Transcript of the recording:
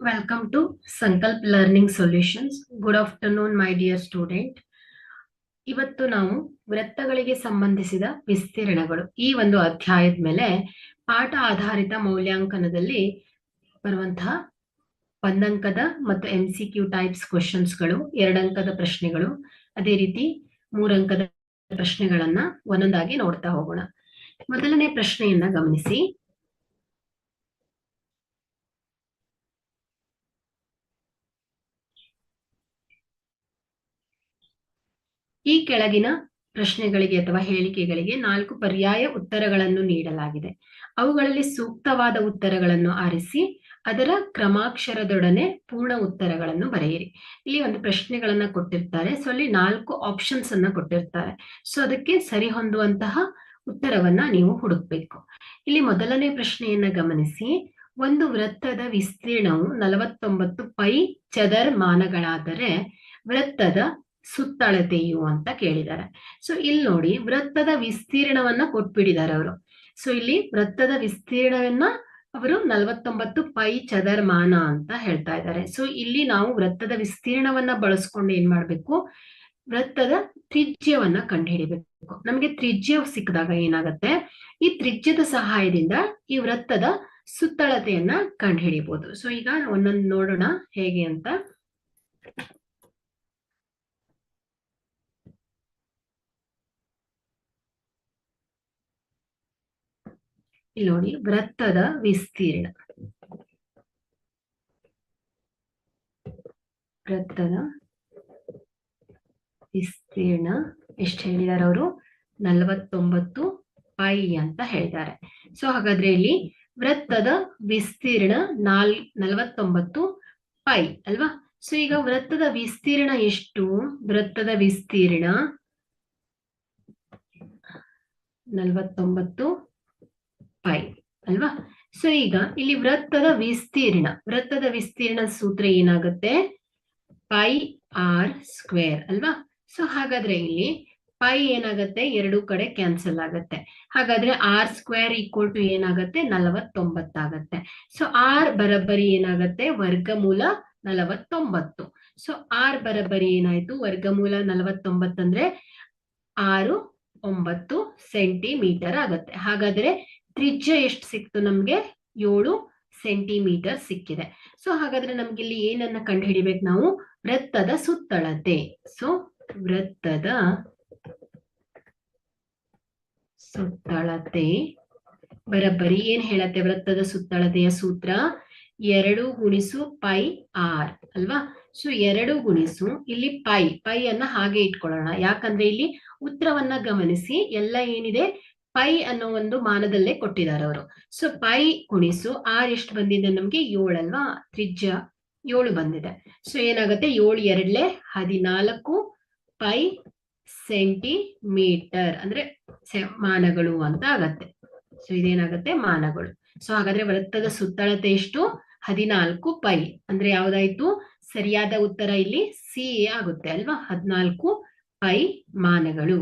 Welcome to Sankalp Learning Solutions. Good afternoon, my dear student. ಇವತ್ತು ನಾವು ವೃತ್ತಗಳಿಗೆ ಸಂಬಂಧಿಸಿದ ವಿಸ್ತೀರ್ಣಗಳು ಈ ಒಂದು ಅಧ್ಯಾಯದ ಮೇಲೆ ಪಾಠ ಆಧಾರಿತ ಮೌಲ್ಯಾಂಕನದಲ್ಲಿ ಬರುವಂತಹ ಒಂದಂಕದ ಮತ್ತು ಎಂ ಸಿ ಕ್ಯೂ ಟೈಪ್ಸ್ ಕ್ವಶನ್ಸ್ಗಳು ಎರಡಂಕದ ಪ್ರಶ್ನೆಗಳು ಅದೇ ರೀತಿ ಮೂರಂಕದ ಪ್ರಶ್ನೆಗಳನ್ನ ಒಂದೊಂದಾಗಿ ನೋಡ್ತಾ ಹೋಗೋಣ ಮೊದಲನೇ ಪ್ರಶ್ನೆಯನ್ನ ಗಮನಿಸಿ ಈ ಕೆಳಗಿನ ಪ್ರಶ್ನೆಗಳಿಗೆ ಅಥವಾ ಹೇಳಿಕೆಗಳಿಗೆ ನಾಲ್ಕು ಪರ್ಯಾಯ ಉತ್ತರಗಳನ್ನು ನೀಡಲಾಗಿದೆ. ಅವುಗಳಲ್ಲಿ ಸೂಕ್ತವಾದ ಉತ್ತರಗಳನ್ನು ಆರಿಸಿ, ಅದರ ಕ್ರಮಾಕ್ಷರದೊಡನೆ ಪೂರ್ಣ ಉತ್ತರಗಳನ್ನು ಬರೆಯಿರಿ. ಇಲ್ಲಿ ಒಂದು ಪ್ರಶ್ನೆಗಳನ್ನ ಕೊಟ್ಟಿರ್ತಾರೆ. ಸೊ ಅಲ್ಲಿ ನಾಲ್ಕು ಆಪ್ಷನ್ಸ್ ಅನ್ನ ಕೊಟ್ಟಿರ್ತಾರೆ. ಸೊ ಅದಕ್ಕೆ ಸರಿ ಹೊಂದುವಂತಹ ಉತ್ತರವನ್ನ ನೀವು ಹುಡುಕ್ಬೇಕು. ಇಲ್ಲಿ ಮೊದಲನೇ ಪ್ರಶ್ನೆಯನ್ನ ಗಮನಿಸಿ. ಒಂದು ವೃತ್ತದ ವಿಸ್ತೀರ್ಣವು ನಲವತ್ತೊಂಬತ್ತು ಪೈ ಚದರ್ ಮಾನಗಳಾದರೆ, ವೃತ್ತದ ಸುತ್ತಳತೆಯು ಅಂತ ಕೇಳಿದ್ದಾರೆ. ಸೊ ಇಲ್ಲಿ ನೋಡಿ ವೃತ್ತದ ವಿಸ್ತೀರ್ಣವನ್ನ ಕೊಟ್ಬಿಟ್ಟಿದ್ದಾರೆ ಅವರು. ಸೊ ಇಲ್ಲಿ ವೃತ್ತದ ವಿಸ್ತೀರ್ಣವನ್ನ ಅವರು ನಲವತ್ತೊಂಬತ್ತು ಪೈ ಚದರ್ಮಾನ ಅಂತ ಹೇಳ್ತಾ ಇದ್ದಾರೆ. ಸೊ ಇಲ್ಲಿ ನಾವು ವೃತ್ತದ ವಿಸ್ತೀರ್ಣವನ್ನ ಬಳಸ್ಕೊಂಡು ಏನ್ ಮಾಡ್ಬೇಕು? ವೃತ್ತದ ತ್ರಿಜ್ಯವನ್ನ ಕಂಡುಹಿಡಿಬೇಕು. ನಮಗೆ ತ್ರಿಜ್ಯ ಸಿಕ್ಕಿದಾಗ ಏನಾಗತ್ತೆ? ಈ ತ್ರಿಜ್ಯದ ಸಹಾಯದಿಂದ ಈ ವೃತ್ತದ ಸುತ್ತಳತೆಯನ್ನ ಕಂಡುಹಿಡಿಬಹುದು ಸೊ ಈಗ ಒಂದೊಂದು ನೋಡೋಣ ಹೇಗೆ ಅಂತ. ಇಲ್ಲಿ ವೃತ್ತದ ವಿಸ್ತೀರ್ಣ. ವೃತ್ತದ ವಿಸ್ತೀರ್ಣ ಎಷ್ಟು ಹೇಳಿದಾರೆ ಅವರು? ನಲವತ್ತೊಂಬತ್ತು ಪೈ ಅಂತ ಹೇಳ್ತಾರೆ. ಸೊ ಹಾಗಾದ್ರೆ ಇಲ್ಲಿ ವೃತ್ತದ ವಿಸ್ತೀರ್ಣ ನಾಲ್, ನಲವತ್ತೊಂಬತ್ತು ಪೈ ಅಲ್ವಾ? ಸೊ ಈಗ ವೃತ್ತದ ವಿಸ್ತೀರ್ಣ ಎಷ್ಟು? ವೃತ್ತದ ವಿಸ್ತೀರ್ಣ ನಲವತ್ತೊಂಬತ್ತು ಪೈ, ಅಲ್ವಾ? ಸೊ ಈಗ ಇಲ್ಲಿ ವೃತ್ತದ ವಿಸ್ತೀರ್ಣ ವೃತ್ತದ ವಿಸ್ತೀರ್ಣ ಸೂತ್ರ ಏನಾಗುತ್ತೆ? ಪೈ ಆರ್ ಸ್ಕ್ವೇರ್, ಅಲ್ವಾ? ಸೊ ಹಾಗಾದ್ರೆ ಇಲ್ಲಿ ಪೈ ಏನಾಗತ್ತೆ? ಎರಡು ಕಡೆ ಕ್ಯಾನ್ಸಲ್ ಆಗತ್ತೆ. ಹಾಗಾದ್ರೆ ಆರ್ ಸ್ಕ್ವೇರ್ ಈಕ್ವಲ್ ಟು ಏನಾಗತ್ತೆ? ನಲವತ್ತೊಂಬತ್ತಾಗತ್ತೆ ಸೊ ಆರ್ ಬರಬರಿ ಏನಾಗತ್ತೆ? ವರ್ಗಮೂಲ ನಲವತ್ತೊಂಬತ್ತು. ಸೊ ಆರ್ ಬರಬ್ಬರಿ ಏನಾಯ್ತು? ವರ್ಗಮೂಲ ನಲವತ್ತೊಂಬತ್ತಂದ್ರೆ ಆರು, ಒಂಬತ್ತು ಸೆಂಟಿಮೀಟರ್ ಆಗತ್ತೆ. ಹಾಗಾದ್ರೆ ತ್ರಿಜ್ಯ ಎಷ್ಟು ಸಿಕ್ತು ನಮ್ಗೆ? ಏಳು ಸೆಂಟಿಮೀಟರ್ ಸಿಕ್ಕಿದೆ. ಸೊ ಹಾಗಾದ್ರೆ ನಮ್ಗೆ ಇಲ್ಲಿ ಏನನ್ನ ಕಂಡು ಹಿಡಿಬೇಕು ನಾವು? ವೃತ್ತದ ಸುತ್ತಳತೆ. ಸೊ ವೃತ್ತದ ಸುತ್ತಳತೆ. ಬರಬ್ಬರಿ ಏನ್ ಹೇಳತ್ತೆ ವೃತ್ತದ ಸುತ್ತಳತೆಯ ಸೂತ್ರ? ಎರಡು ಗುಣಿಸು ಪೈ ಆರ್, ಅಲ್ವಾ? ಸೊ ಎರಡು ಗುಣಿಸು ಇಲ್ಲಿ ಪೈ. ಪೈ ಅನ್ನ ಹಾಗೆ ಇಟ್ಕೊಳ್ಳೋಣ. ಯಾಕಂದ್ರೆ ಇಲ್ಲಿ ಉತ್ತರವನ್ನ ಗಮನಿಸಿ. ಎಲ್ಲ ಏನಿದೆ? ಪೈ ಅನ್ನೋ ಒಂದು ಮಾನದಲ್ಲೇ ಕೊಟ್ಟಿದ್ದಾರೆ ಅವರು. ಸೊ ಪೈ ಗುಣಿಸು ಆರ್ ಎಷ್ಟು ಬಂದಿದೆ ನಮ್ಗೆ? ಏಳಲ್ವಾ ತ್ರಿಜ್ಯ ಏಳು ಬಂದಿದೆ. ಸೊ ಏನಾಗುತ್ತೆ? ಏಳು ಎರಡ್ಲೆ ಹದಿನಾಲ್ಕು ಪೈ ಸೆಂಟಿಮೀಟರ್ ಅಂದ್ರೆ ಮಾನಗಳು ಅಂತ ಆಗತ್ತೆ. ಸೊ ಇದೇನಾಗತ್ತೆ? ಮಾನಗಳು. ಸೊ ಹಾಗಾದ್ರೆ ವೃತ್ತದ ಸುತ್ತಳತೆ ಎಷ್ಟು? ಹದಿನಾಲ್ಕು ಪೈ. ಅಂದ್ರೆ ಯಾವ್ದಾಯ್ತು? ಸರಿಯಾದ ಉತ್ತರ ಇಲ್ಲಿ ಸಿ ಆಗುತ್ತೆ ಅಲ್ವಾ? ಹದಿನಾಲ್ಕು ಪೈ ಮಾನಗಳು.